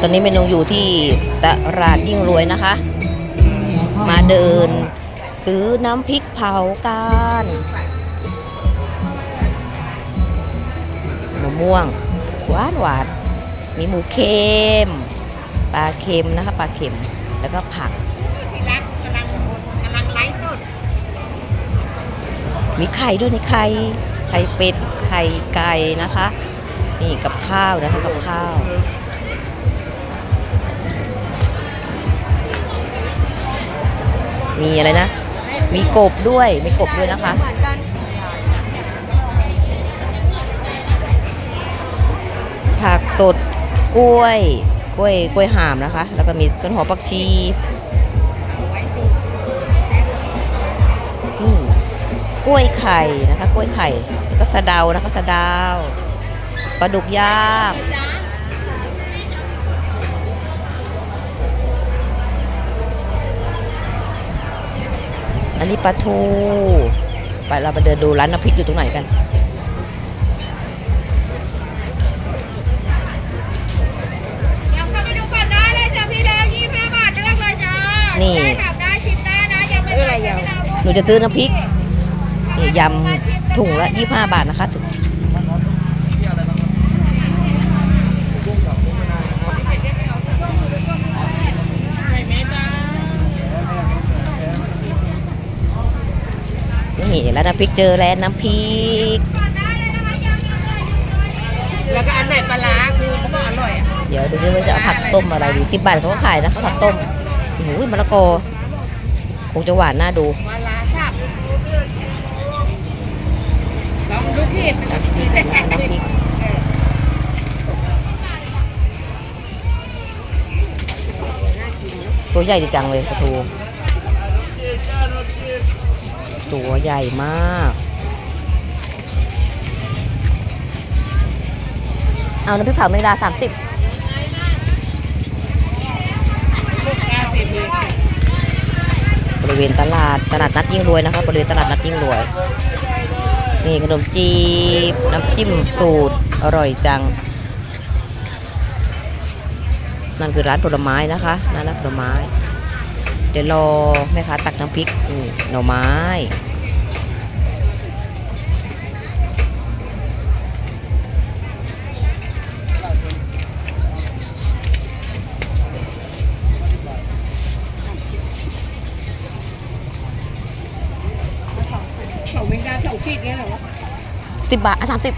ตอนนี้เมนูอยู่ที่ตลาดยิ่งรวยนะคะ มาเดินซื้อน้ำพริกเผากันมะม่วงหวานหวานมีหมูเค็มปลาเค็มนะคะปลาเค็มแล้วก็ผักที่รักกำลังกำลังไลฟ์สดมีไข่ด้วยในไข่ไข่เป็ดไข่ไก่นะคะ นี่กับข้าวนะคะกับข้าว มีอะไรนะ มีกบด้วย มีกบด้วยนะคะ ผักสดกล้วย กล้วย กล้วยหามนะคะ แล้วก็มีต้นหอมผักชีนี่กล้วยไข่นะคะ กล้วยไข่ แล้วก็สะเดานะคะ สะเดาวปลาดุกย่าง นนี้ปลาทู ไปเราไปเดินดูร้านน้ำพริกอยู่ตรงไหนกัน เดี๋ยวเข้าไปดูก่อนได้เลยจ้ะพี่เดาวยี่ห้าบาทเลือกเลยจ้านี่ ได้แบบได้ชิมได้นะยังไม่ได้ยังหนูจะซื้อน้ำพริกนี่ยำถุงละ25 บาทนะคะถุง นี่แล้วน้ำพริกเจอแล้วน้ำพริก แล้วก็อันไหนปลาร้าคือเขาบอกอร่อยอะเดี๋ยวดูดิว่าจะเอาผักต้มอะไรดีสิบบาทเขาก็ขายนะคะผักต้มโอ้โหมะละกอคงจะหวานน่าดูปลาร้าสับลองดูที่มันจะกินได้น้ำพริกตัวใหญ่จังเลยปลาทู ตัวใหญ่มาก เอาน้ำพริกเผาแมงดาสามสิบบริเวณตลาดตลาดนัดยิ่งรวยนะคะบริเวณตลาดนัดยิ่งรวย นี่ขนมจีบ น้ำจิ้มสูตร อร่อยจัง นั่นคือร้านผลไม้นะคะร้านผลไม้ เดี๋ยวรอแม่ค้าตักน้ำพริกนี่หน่อไม้เขาไม่ได้สองขีดเนี่ยเหรอสิบบาทอะสามสิบ